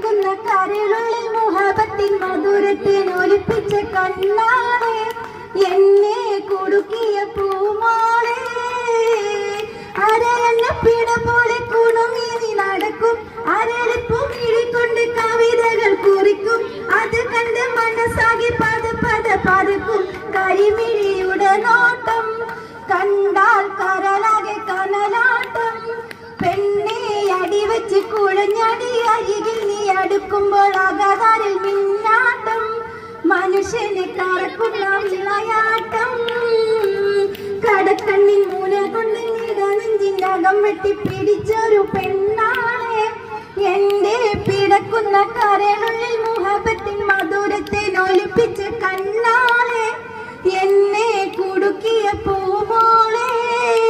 കരളുള്ളിൽ മുഹബത്തിൻ മധുരത്തിൽ ഒലിപ്പിച്ച കണ്ണാളെ എന്നെ കുടുക്കിയ പൂമാളെ. അരയണ്ണ പിട പോലെ കുണുങ്ങി നീ നടക്കും. അരളിപ്പും കിഴിക്കൊണ്ട് കവിതകൾ കുറിക്കും. അത് കണ്ട് മനസ്സാകി പത പത പതുക്കും കരിമിഴിയുടെ നോട്ടം കണ്ടാൽ കരലാകെ കനലാട്ടം. പെണ്ണെ അടിവെച്ച് കുഴഞ്ഞടി അരികിൽ നീ അടുക്കുമ്പോൾ അകതാരിൽ മിന്നാട്ടം. മനുഷ്യനെ കറക്കുന്ന വിളയാട്ടം. കടക്കണ്ണിൽ മൂല കൊണ്ട് അകം വെട്ടി പിടിച്ചൊരു പെണ്ണാളെ എന്റെ പിടക്കുന്ന കരളുള്ളിൽ